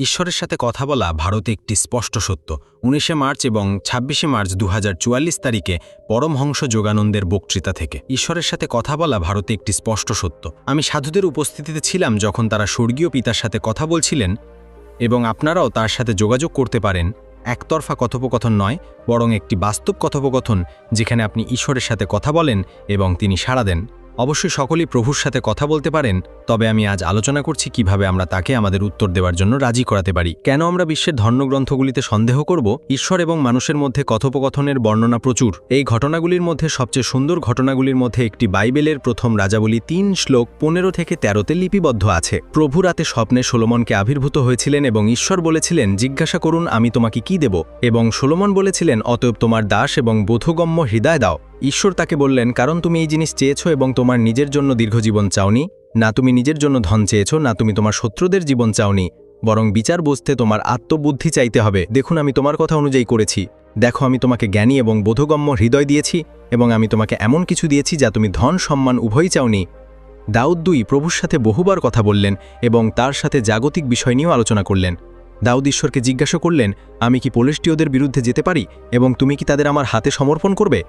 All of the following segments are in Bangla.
ঈশ্বরের সাথে কথা বলা ভারতে একটি স্পষ্ট সত্য। উনিশে মার্চ এবং ছাব্বিশে মার্চ দু হাজার চুয়াল্লিশ তারিখে পরমহংস যোগানন্দের বক্তৃতা থেকে। ঈশ্বরের সাথে কথা বলা ভারতে একটি স্পষ্ট সত্য। আমি সাধুদের উপস্থিতিতে ছিলাম যখন তারা স্বর্গীয় পিতার সাথে কথা বলছিলেন এবং আপনারাও তার সাথে যোগাযোগ করতে পারেন। একতরফা কথোপকথন নয়, বরং একটি বাস্তব কথোপকথন যেখানে আপনি ঈশ্বরের সাথে কথা বলেন এবং তিনি সাড়া দেন। অবশ্যই সকলেই প্রভুর সাথে কথা বলতে পারেন, তবে আমি আজ আলোচনা করছি কীভাবে আমরা তাকে আমাদের উত্তর দেওয়ার জন্য রাজি করাতে পারি। কেন আমরা বিশ্বের ধর্মগ্রন্থগুলিতে সন্দেহ করব? ঈশ্বর এবং মানুষের মধ্যে কথোপকথনের বর্ণনা প্রচুর। এই ঘটনাগুলির মধ্যে সবচেয়ে সুন্দর ঘটনাগুলির মধ্যে একটি বাইবেলের প্রথম রাজাবলী তিন শ্লোক পনেরো থেকে তেরোতে লিপিবদ্ধ আছে। প্রভু রাতে স্বপ্নে সোলোমনকে আবির্ভূত হয়েছিলেন এবং ঈশ্বর বলেছিলেন, জিজ্ঞাসা করুন, আমি তোমাকে কি দেব? এবং সোলোমন বলেছিলেন, অতএব তোমার দাস এবং বোধগম্য হৃদয় দাও। ঈশ্বর তাকে বললেন, কারণ তুমি এই জিনিস চেয়েছো এবং তোমার নিজের জন্য দীর্ঘজীবন চাওনি, না তুমি নিজের জন্য ধন চেয়েছো, না তুমি তোমার শত্রুদের জীবন চাওনি, বরং বিচার বুঝতে তোমার আত্মবুদ্ধি চাইতে হবে। দেখুন, আমি তোমার কথা অনুযায়ী করেছি। দেখো, আমি তোমাকে জ্ঞানী এবং বোধগম্য হৃদয় দিয়েছি এবং আমি তোমাকে এমন কিছু দিয়েছি যা তুমি ধন সম্মান উভয়ই চাওনি। দাউদ দুই প্রভুর সাথে বহুবার কথা বললেন এবং তার সাথে জাগতিক বিষয় নিয়েও আলোচনা করলেন। দাউদ ঈশ্বরকে জিজ্ঞাসা করলেন, আমি কি পোলেস্টীয়দের বিরুদ্ধে যেতে পারি এবং তুমি কি তাদের আমার হাতে সমর্পণ করবে?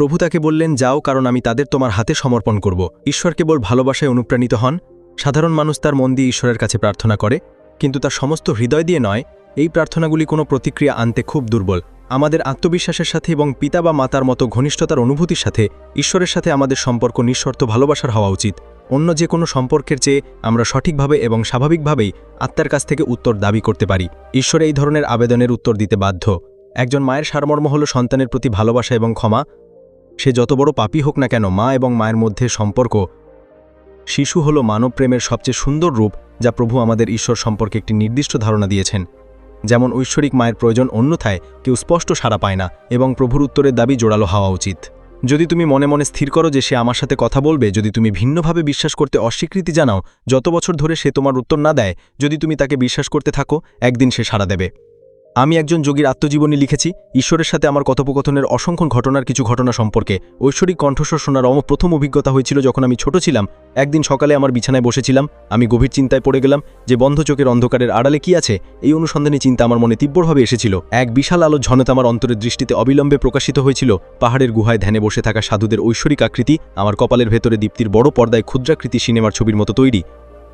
প্রভু তাকে বললেন, যাও, কারণ আমি তাদের তোমার হাতে সমর্পণ করব। ঈশ্বর কেবল ভালোবাসায় অনুপ্রাণিত হন। সাধারণ মানুষ তার মন দিয়ে ঈশ্বরের কাছে প্রার্থনা করে, কিন্তু তার সমস্ত হৃদয় দিয়ে নয়, এই প্রার্থনাগুলি কোনো প্রতিক্রিয়া আনতে খুব দুর্বল। আমাদের আত্মবিশ্বাসের সাথে এবং পিতা বা মাতার মতো ঘনিষ্ঠতার অনুভূতির সাথে ঈশ্বরের সাথে আমাদের সম্পর্ক নিঃশর্ত ভালোবাসার হওয়া উচিত। অন্য যে কোনো সম্পর্কের চেয়ে আমরা সঠিকভাবে এবং স্বাভাবিকভাবেই আত্মার কাছ থেকে উত্তর দাবি করতে পারি। ঈশ্বর এই ধরনের আবেদনের উত্তর দিতে বাধ্য। একজন মায়ের সারমর্ম হল সন্তানের প্রতি ভালোবাসা এবং ক্ষমা। সে যত বড় পাপী হোক না কেন মা এবং মায়ের মধ্যে সম্পর্ক শিশু হল মানব প্রেমের সবচেয়ে সুন্দর রূপ যা প্রভু আমাদের ঈশ্বর সম্পর্কে একটি নির্দিষ্ট ধারণা দিয়েছেন। যেমন ঐশ্বরিক মায়ের প্রয়োজন অন্যথায় কেউ স্পষ্ট সাড়া পায় না এবং প্রভুর উত্তরের দাবি জোরালো হওয়া উচিত। যদি তুমি মনে মনে স্থির করো যে সে আমার সাথে কথা বলবে, যদি তুমি ভিন্নভাবে বিশ্বাস করতে অস্বীকৃতি জানাও, যত বছর ধরে সে তোমার উত্তর না দেয়, যদি তুমি তাকে বিশ্বাস করতে থাকো, একদিন সে সাড়া দেবে। আমি একজন যোগীর আত্মজীবনী লিখেছি, ঈশ্বরের সাথে আমার কথোপকথনের অসংখ্য ঘটনার কিছু ঘটনা সম্পর্কে। ঐশ্বরিক কণ্ঠস্বর শোনার অম প্রথম অভিজ্ঞতা হয়েছিল যখন আমি ছোট ছিলাম। একদিন সকালে আমার বিছানায় বসেছিলাম, আমি গভীর চিন্তায় পড়ে গেলাম যে বন্ধ চোখের অন্ধকারের আড়ালে কি আছে। এই অনুসন্ধানী চিন্তা আমার মনে তীব্রভাবে এসেছিল। এক বিশাল আলো ঝনতা আমার অন্তরের দৃষ্টিতে অবিলম্বে প্রকাশিত হয়েছিল। পাহাড়ের গুহায় ধ্যানে বসে থাকা সাধুদের ঐশ্বরিক আকৃতি, আমার কপালের ভেতরে দীপ্তির বড় পর্দায় ক্ষুদ্রাকৃতি সিনেমার ছবির মতো তৈরি।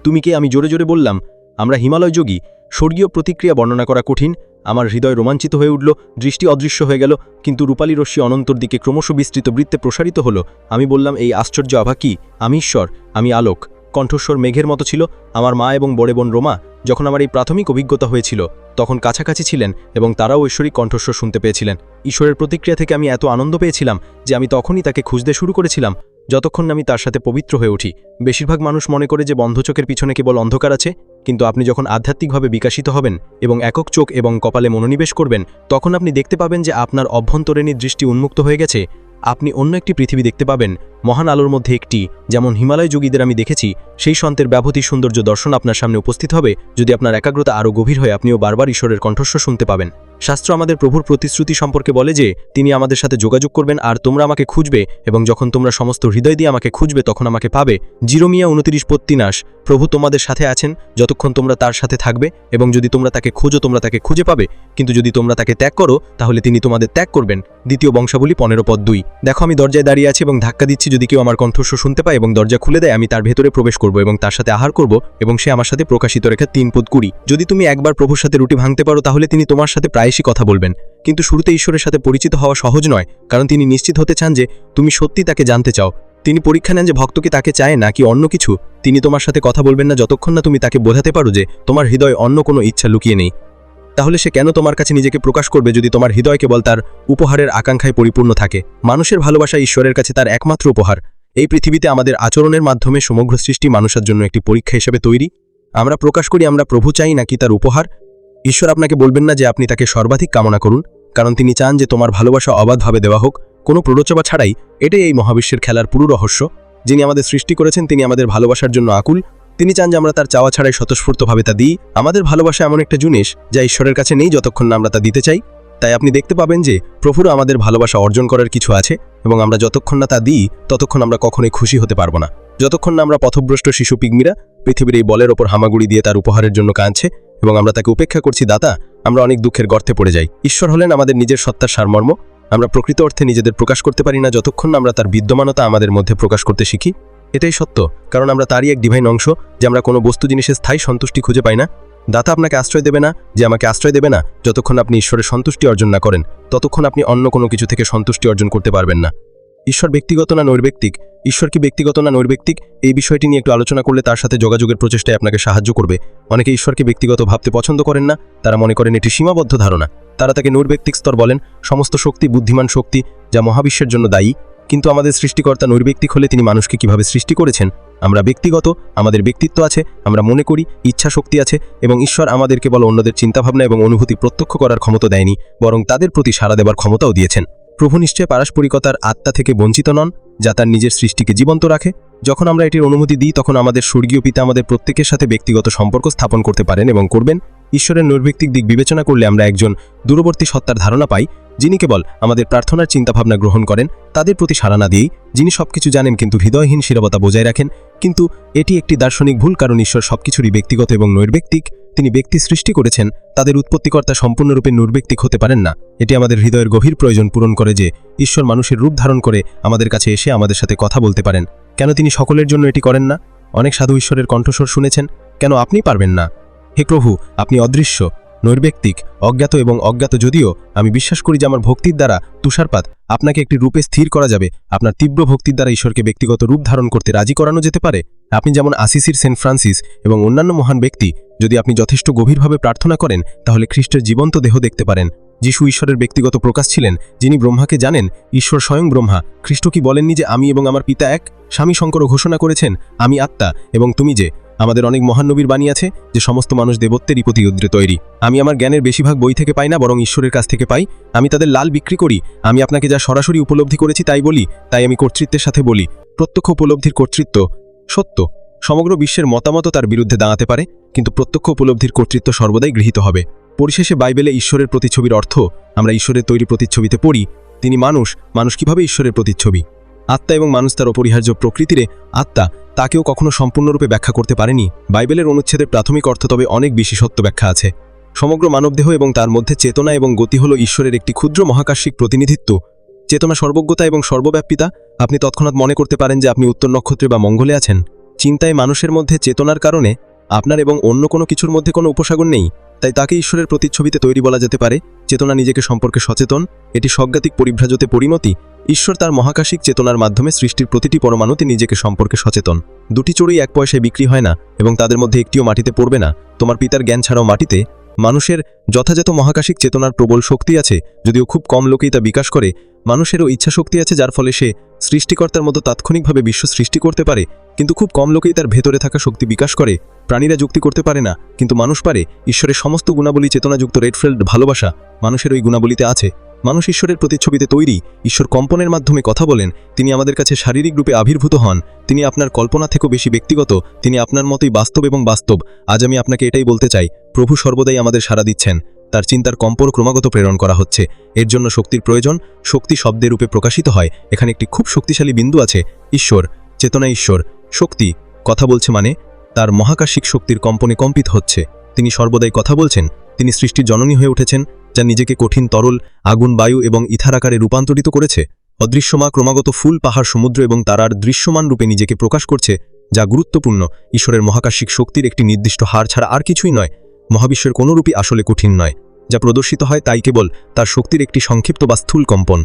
তুমি কে? আমি জোরে জোরে বললাম, আমরা হিমালয় যোগী। স্বর্গীয় প্রতিক্রিয়া বর্ণনা করা কঠিন আমার হৃদয় রোমাঞ্চিত হয়ে উঠল, দৃষ্টি অদৃশ্য হয়ে গেল, কিন্তু রূপালী রশ্মি অনন্তর দিকে ক্রমশ বিস্তৃত বৃত্তে প্রসারিত হলো। আমি বললাম, এই আশ্চর্য আভা কি? আমি ঈশ্বর, আমি আলোক। কণ্ঠস্বর মেঘের মতো ছিল, আমার মা এবং বড়ে বোন রোমা যখন আমার এই প্রাথমিক অভিজ্ঞতা হয়েছিল, তখন কাছাকাছি ছিলেন এবং তারাও ঐশ্বরিক কণ্ঠস্বর শুনতে পেয়েছিলেন। ঈশ্বরের প্রতিক্রিয়া থেকে আমি এত আনন্দ পেয়েছিলাম যে আমি তখনই তাকে খুঁজতে শুরু করেছিলাম। যতক্ষণ আমি তার সাথে পবিত্র হয়ে উঠি, বেশিরভাগ মানুষ মনে করে যে বন্ধ চোখের পিছনে কেবল অন্ধকার আছে কিন্তু আপনি যখন আধ্যাত্মিকভাবে বিকাশিত হবেন এবং একক চোখ এবং কপালে মনোনিবেশ করবেন, তখন আপনি দেখতে পাবেন যে আপনার অভ্যন্তরীণী দৃষ্টি উন্মুক্ত হয়ে গেছে। আপনি অন্য একটি পৃথিবী দেখতে পাবেন মহান আলোর মধ্যে একটি, যেমন হিমালয় যোগীদের আমি দেখেছি, সেই সন্তের ব্যাপতি সৌন্দর্য দর্শন আপনার সামনে উপস্থিত হবে, যদি আপনার একাগ্রতা আরও গভীর হয়, আপনিও বারবার ঈশ্বরের কণ্ঠস্ব শুনতে পাবেন। শাস্ত্র আমাদের প্রভুর প্রতিশ্রুতি সম্পর্কে বলে যে, তিনি আমাদের সাথে যোগাযোগ করবেন আর তোমরা আমাকে খুঁজবে, এবং যখন তোমরা সমস্ত হৃদয় দিয়ে আমাকে খুঁজবে, তখন আমাকে পাবে। জিরোমিয়া উনতিরিশ পত্তিনাশ, প্রভু তোমাদের সাথে আছেন, যতক্ষণ তোমরা তার সাথে থাকবে, এবং যদি তোমরা তাকে খুঁজো, তোমরা তাকে খুঁজে পাবে, কিন্তু যদি তোমরা তাকে ত্যাগ করো, তাহলে তিনি তোমাদের ত্যাগ করবেন। দ্বিতীয় বংশাবলী পনেরো পদ দুই। দেখো আমি দরজায় দাঁড়িয়ে আছি এবং ধাক্কা দিচ্ছি যদি কেউ আমার কণ্ঠস্বর শুনতে পায় এবং দরজা খুলে দেয়, আমি তার ভেতরে প্রবেশ করব এবং তার সাথে আহার করব এবং সে আমার সাথে প্রকাশিত রেখা তিন পদ কুড়ি। যদি তুমি একবার প্রভুর সাথে রুটি ভাঙতে পারো, তাহলে তিনি তোমার সাথে প্রায়শই কথা বলবেন। কিন্তু শুরুতে ঈশ্বরের সাথে পরিচিত হওয়া সহজ নয়, কারণ তিনি নিশ্চিত হতে চান যে তুমি সত্যি তাকে জানতে চাও। তিনি পরীক্ষা নেন যে ভক্ত কি তাকে চায় নাকি অন্য কিছু। তিনি তোমার সাথে কথা বলবেন না যতক্ষণ না তুমি তাকে বোঝাতে পারো যে তোমার হৃদয় অন্য কোনো ইচ্ছা লুকিয়ে নেই। তাহলে সে কেন তোমার কাছে নিজেকে প্রকাশ করবে যদি তোমার হৃদয় কেবল তার উপহারের আকাঙ্ক্ষায় পরিপূর্ণ থাকে? মানুষের ভালোবাসা ঈশ্বরের কাছে তার একমাত্র উপহার। এই পৃথিবীতে আমাদের আচরণের মাধ্যমে সমগ্র সৃষ্টি মানুষের জন্য একটি পরীক্ষা হিসেবে তৈরি। আমরা প্রকাশ করি, আমরা প্রভু চাই, নাকি তার উপহার? ঈশ্বর আপনাকে বলবেন না যে আপনি তাকে সর্বাধিক কামনা করুন, কারণ তিনি চান যে তোমার ভালোবাসা অবাধভাবে দেওয়া হোক। কোনো প্ররোচনা ছাড়াই এটাই এই মহাবিশ্বের খেলার পুরো রহস্য। যিনি আমাদের সৃষ্টি করেছেন, তিনি আমাদের ভালোবাসার জন্য আকুল। তিনি চান যে আমরা তার চাওয়া ছাড়াই স্বতঃস্ফূর্তভাবে তা দিই। আমাদের ভালোবাসা এমন একটা জিনিস যা ঈশ্বরের কাছে নেই যতক্ষণ না আমরা তা দিতে চাই। তাই আপনি দেখতে পাবেন যে প্রভুরও আমাদের ভালোবাসা অর্জন করার কিছু আছে এবং আমরা যতক্ষণ না তা দিই, ততক্ষণ আমরা কখনোই খুশি হতে পারব না। যতক্ষণ না আমরা পথভ্রষ্ট শিশু পিগমিরা, পৃথিবীর এই বলের ওপর হামাগুড়ি দিয়ে তার উপহারের জন্য কাঁদছে এবং আমরা তাকে উপেক্ষা করছি, দাতা, আমরা অনেক দুঃখের গর্তে পড়ে যাই। ঈশ্বর হলেন আমাদের নিজের সত্তার সারমর্ম। আমরা প্রকৃত অর্থে নিজেদের প্রকাশ করতে পারি না যতক্ষণ না আমরা তার বিদ্যমানতা আমাদের মধ্যে প্রকাশ করতে শিখি। এটাই সত্য, কারণ আমরা তারই এক ডিভাইন অংশ যে আমরা কোনো বস্তু জিনিসের স্থায়ী সন্তুষ্টি খুঁজে পাই না। দাতা আপনাকে আশ্রয় দেবে না, যে আমাকে আশ্রয় দেবে না, যতক্ষণ আপনি ঈশ্বরের সন্তুষ্টি অর্জন না করেন, ততক্ষণ আপনি অন্য কোনো কিছু থেকে সন্তুষ্টি অর্জন করতে পারবেন না। ঈশ্বর ব্যক্তিগত না নৈর্ব্যক্তিক? ঈশ্বর কি ব্যক্তিগত না নৈর্ব্যক্তিক? এই বিষয়টি নিয়ে একটু আলোচনা করলে তার সাথে যোগাযোগের প্রচেষ্টায় আপনাকে সাহায্য করবে। অনেকে ঈশ্বরকে ব্যক্তিগত ভাবতে পছন্দ করেন না, তারা মনে করেন এটি সীমাবদ্ধ ধারণা। তারা তাকে নৈর্ব্যক্তিক স্তর বলেন, সমস্ত শক্তি, বুদ্ধিমান শক্তি, যা মহাবিশ্বের জন্য দায়ী। কিন্তু আমাদের সৃষ্টিকর্তা নৈর্ব্যক্তিক হলে তিনি মানুষকে কীভাবে সৃষ্টি করেছেন? আমরা ব্যক্তিগত, আমাদের ব্যক্তিত্ব আছে, আমরা মনে করি, ইচ্ছা শক্তি আছে, এবং ঈশ্বর আমাদের কেবল অন্যদের চিন্তাভাবনা এবং অনুভূতি প্রত্যক্ষ করার ক্ষমতা দেয়নি, বরং তাদের প্রতি সাড়া দেবার ক্ষমতাও দিয়েছেন। প্রভু নিশ্চয় পারস্পরিকতার আত্মা থেকে বঞ্চিত নন, যা তার নিজের সৃষ্টিকে জীবন্ত রাখে। যখন আমরা এটির অনুমতি দিই, তখন আমাদের স্বর্গীয় পিতা আমাদের প্রত্যেকের সাথে ব্যক্তিগত সম্পর্ক স্থাপন করতে পারেন এবং করবেন। ঈশ্বরের নৈর্ব্যক্তিক দিক বিবেচনা করলে আমরা একজন দূরবর্তী সত্তার ধারণা পাই যিনি কেবল আমাদের প্রার্থনার চিন্তাভাবনা গ্রহণ করেন, তাদের প্রতি সাড়া না দিয়েই যিনি সবকিছু জানেন কিন্তু হৃদয়হীন শিরবতা বজায় রাখেন, কিন্তু এটি একটি দার্শনিক ভুল কারণ ঈশ্বর সবকিছুরই ব্যক্তিগত এবং নৈর্ব্যক্তিক। তিনি ব্যক্তি সৃষ্টি করেছেন, তাদের উৎপত্তিকর্তা সম্পূর্ণরূপে নৈর্ব্যক্তিক হতে পারেন না। এটি আমাদের হৃদয়ের গভীর প্রয়োজন পূরণ করে যে ঈশ্বর মানুষের রূপ ধারণ করে আমাদের কাছে এসে আমাদের সাথে কথা বলতে পারেন। কেন তিনি সকলের জন্য এটি করেন না? অনেক সাধু ঈশ্বরের কণ্ঠস্বর শুনেছেন, কেন আপনি পারবেন না? হে প্রভু, আপনি অদৃশ্য নৈর্ব্যক্তিক, অজ্ঞাত এবং অজ্ঞাত যদিও, আমি বিশ্বাস করি যে আমার ভক্তির দ্বারা তুষারপাত আপনাকে একটি রূপে স্থির করা যাবে। আপনার তীব্র ভক্তির দ্বারা ঈশ্বরকে ব্যক্তিগত রূপ ধারণ করতে রাজি করানো যেতে পারে। আপনি যেমন আসিসির সেন্ট ফ্রান্সিস এবং অন্যান্য মহান ব্যক্তি, যদি আপনি যথেষ্ট গভীরভাবে প্রার্থনা করেন, তাহলে খ্রিস্টের জীবন্ত দেহ দেখতে পারেন। যিশু ঈশ্বরের ব্যক্তিগত প্রকাশ ছিলেন, যিনি ব্রহ্মাকে জানেন, ঈশ্বর স্বয়ং ব্রহ্মা। খ্রিস্ট কি বলেননি যে আমি এবং আমার পিতা এক? স্বামী শঙ্করও ঘোষণা করেছেন, আমি আত্মা এবং তুমি যে? আমাদের অনেক মহানবীর বাণী আছে যে সমস্ত মানুষ দেবত্বেরই প্রতি উদ্রে তৈরি। আমি আমার জ্ঞানের বেশিরভাগ বই থেকে পাই না, বরং ঈশ্বরের কাছ থেকে পাই। আমি তাদের লাল বিক্রি করি। আমি আপনাকে যা সরাসরি উপলব্ধি করেছি তাই বলি, তাই আমি কর্তৃত্বের সাথে বলি। প্রত্যক্ষ উপলব্ধির কর্তৃত্ব সত্য। সমগ্র বিশ্বের মতামত তার বিরুদ্ধে দাঁড়াতে পারে, কিন্তু প্রত্যক্ষ উপলব্ধির কর্তৃত্ব সর্বদাই গৃহীত হবে। পরিশেষে বাইবেলে ঈশ্বরের প্রতিচ্ছবির অর্থ, আমরা ঈশ্বরের তৈরি প্রতিচ্ছবিতে পড়ি, তিনি মানুষ মানুষ কীভাবে ঈশ্বরের প্রতিচ্ছবি? আত্মা এবং মানুষ তার অপরিহার্য প্রকৃতিরে আত্মা তাকেও কখনো সম্পূর্ণরূপে ব্যাখ্যা করতে পারেনি। বাইবেলের অনুচ্ছেদের প্রাথমিক অর্থ তবে অনেক বিশেষত্ব ব্যাখ্যা আছে। সমগ্র মানবদেহ এবং তার মধ্যে চেতনা এবং গতি হল ঈশ্বরের একটি ক্ষুদ্র মহাকাশিক প্রতিনিধিত্ব। চেতনা সর্বজ্ঞতা এবং সর্বব্যাপিতা, আপনি তৎক্ষণাৎ মনে করতে পারেন যে আপনি উত্তর নক্ষত্রে বা মঙ্গলে আছেন। চিন্তায় মানুষের মধ্যে চেতনার কারণে আপনার এবং অন্য কোনো কিছুর মধ্যে কোনো উপসাগর নেই, তাই তাকে ঈশ্বরের প্রতিচ্ছবিতে তৈরি বলা যেতে পারে। চেতনা নিজেকে সম্পর্কে সচেতন, এটি স্বজ্ঞাতিক পরিভ্রাজতে পরিণতি, ঈশ্বর তার মহাকাশিক চেতনার মাধ্যমে সৃষ্টির প্রতিটি পরমাণুতে নিজেকে সম্পর্কে সচেতন। দুটি চড়ুই এক পয়সায় বিক্রি হয় না এবং তাদের মধ্যে একটিও মাটিতে পড়বে না। তোমার পিতার জ্ঞান ছাড়াও মাটিতে মানুষের যথাযথ মহাকাশিক চেতনার প্রবল শক্তি আছে, যদিও খুব কম লোকেই তা বিকাশ করে, মানুষেরও ইচ্ছা শক্তি আছে যার ফলে সে সৃষ্টিকর্তার মতো তাৎক্ষণিকভাবে বিশ্ব সৃষ্টি করতে পারে, কিন্তু খুব কম লোকেই তার ভেতরে থাকা শক্তি বিকাশ করে, প্রাণীরা যুক্তি করতে পারে না, কিন্তু মানুষ পারে, ঈশ্বরের সমস্ত গুণাবলী চেতনাযুক্ত রেডফিল্ড ভালোবাসা, মানুষের ওই গুণাবলীতে আছে। মানুষ ঈশ্বরের প্রতিচ্ছবিতে তৈরি। ঈশ্বর কম্পনের মাধ্যমে কথা বলেন, তিনি আমাদের কাছে শারীরিক রূপে আবির্ভূত হন, তিনি আপনার কল্পনা থেকেও বেশি ব্যক্তিগত, তিনি আপনার মতোই বাস্তব এবং বাস্তব। আজ আমি আপনাকে এটাই বলতে চাই, প্রভু সর্বদাই আমাদের সাড়া দিচ্ছেন। তার চিন্তার কম্পর ক্রমাগত প্রেরণ করা হচ্ছে। এর জন্য শক্তির প্রয়োজন, শক্তি শব্দের রূপে প্রকাশিত হয়। এখানে একটি খুব শক্তিশালী বিন্দু আছে, ঈশ্বর, চেতনা ঈশ্বর। শক্তি, কথা বলছে মানে তার মহাকাশিক শক্তির কম্পনে কম্পিত হচ্ছে। তিনি সর্বদাই কথা বলছেন, তিনি সৃষ্টির জননী হয়ে উঠেছেন যা নিজেকে কঠিন, তরল, আগুন, বায়ু এবং ইথার আকারে রূপান্তরিত করেছে, অদৃশ্যমা ক্রমাগত ফুল, পাহাড়, সমুদ্র এবং তারার দৃশ্যমান রূপে নিজেকে প্রকাশ করছে, যা গুরুত্বপূর্ণ, ঈশ্বরের মহাকাশিক শক্তির একটি নির্দিষ্ট হার ছাড়া আর কিছুই নয়, মহাবিশ্বের কোনো রূপই আসলে কঠিন নয়, যা প্রদর্শিত হয় তাই কেবল তার শক্তির একটি সংক্ষিপ্ত বা স্থূল কম্পন।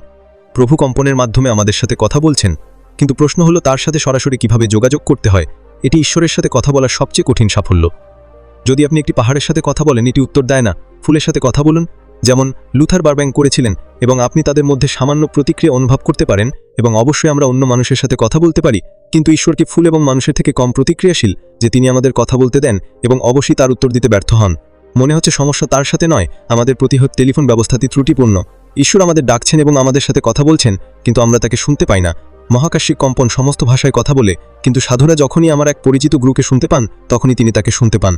প্রভু কম্পনের মাধ্যমে আমাদের সাথে কথা বলছেন, কিন্তু প্রশ্ন হলো তার সাথে সরাসরি কীভাবে যোগাযোগ করতে হয়, এটি ঈশ্বরের সাথে কথা বলার সবচেয়ে কঠিন সাফল্য। যদি আপনি একটি পাহাড়ের সাথে কথা বলেন, এটি উত্তর দেয় না, ফুলের সাথে কথা বলুন যেমন লুথার বারব্যাং করেছিলেন এবং আপনি তাদের মধ্যে সামান্য প্রতিক্রিয়া অনুভব করতে পারেন এবং অবশ্যই আমরা অন্য মানুষের সাথে কথা বলতে পারি, কিন্তু ঈশ্বরকে ফুল এবং মানুষের থেকে কম প্রতিক্রিয়াশীল যে তিনি আমাদের কথা বলতে দেন এবং অবশ্যই তার উত্তর দিতে ব্যর্থ হন। মনে হচ্ছে সমস্যা তার সাথে নয়, আমাদের প্রতিহত টেলিফোন ব্যবস্থাটি ত্রুটিপূর্ণ। ঈশ্বর আমাদের ডাকছেন এবং আমাদের সাথে কথা বলছেন, কিন্তু আমরা তাকে শুনতে পাই না। মহাকাশিক কম্পন সমস্ত ভাষায় কথা বলে, কিন্তু সাধুরা যখনই আমার এক পরিচিত গ্রুপকে শুনতে পান, তখনই তিনি তাকে শুনতে পান।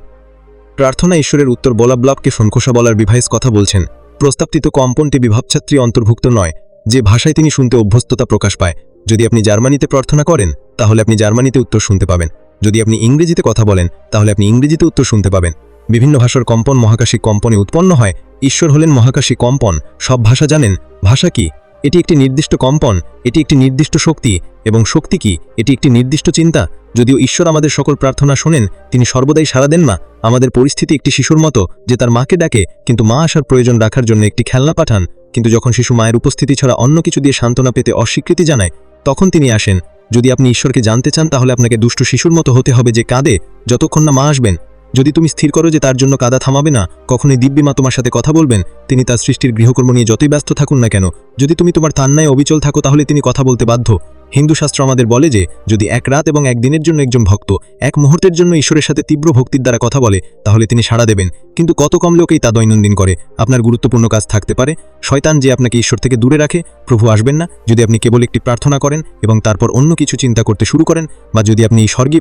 প্রার্থনা ঈশ্বরের উত্তর বলা ব্লককে ফোনকোষা বলার বিভাইস কথা বলছেন। প্রস্তাবটিত কম্পনটি বিভাবছাত্রী অন্তর্ভুক্ত নয়, যে ভাষায় তিনি শুনতে অভ্যস্ততা প্রকাশ পায়। যদি আপনি জার্মানিতে প্রার্থনা করেন, তাহলে আপনি জার্মানিতে উত্তর শুনতে পাবেন। যদি আপনি ইংরেজিতে কথা বলেন, তাহলে আপনি ইংরেজিতে উত্তর শুনতে পাবেন। বিভিন্ন ভাষার কম্পন মহাকাশী কম্পনে উৎপন্ন হয়। ঈশ্বর হলেন মহাকাশী কম্পন। সব ভাষা জানেন। ভাষা কি? এটি একটি নির্দিষ্ট কম্পন, এটি একটি নির্দিষ্ট শক্তি। এবং শক্তি কি? এটি একটি নির্দিষ্ট চিন্তা। যদিও ঈশ্বর আমাদের সকল প্রার্থনা শোনেন, তিনি সর্বদাই সাড়া দেন না আমাদের পরিস্থিতি একটি শিশুর মতো, যে তার মাকে ডাকে, কিন্তু মা আসার প্রয়োজন রাখার জন্য একটি খেলনা পাঠান। কিন্তু যখন শিশু মায়ের উপস্থিতি ছাড়া অন্য কিছু দিয়ে সান্ত্বনা পেতে অস্বীকৃতি জানায়, তখন তিনি আসেন। যদি আপনি ঈশ্বরকে জানতে চান, তাহলে আপনাকে দুষ্টু শিশুর মতো হতে হবে যে কাঁদে, যতক্ষণ না মা আসবেন। যদি তুমি স্থির করো যে তার জন্য কাদা থামাবে না, কখনই দিব্যি মা তোমার সাথে কথা বলবেন। তিনি তার সৃষ্টির গৃহকর্ম নিয়ে যতই ব্যস্ত থাকুন না কেন, যদি তুমি তোমার তান্নায় অবিচল থাকো, তাহলে তিনি কথা বলতে বাধ্য। হিন্দু শাস্ত্র আমাদের বলে যে, যদি এক রাত এবং একদিনের জন্য একজন ভক্ত এক মুহূর্তের জন্য ঈশ্বরের সাথে তীব্র ভক্তির দ্বারা কথা বলে, তাহলে তিনি সাড়া দেবেন। কিন্তু কত কম লোকেই তা দৈনন্দিন করে। আপনার গুরুত্বপূর্ণ কাজ থাকতে পারে। শয়তান যে আপনাকে ঈশ্বর থেকে দূরে রাখে, প্রভু আসবেন না। যদি আপনি কেবল একটি প্রার্থনা করেন এবং তারপর অন্য কিছু চিন্তা করতে শুরু করেন, বা যদি আপনি এই স্বর্গী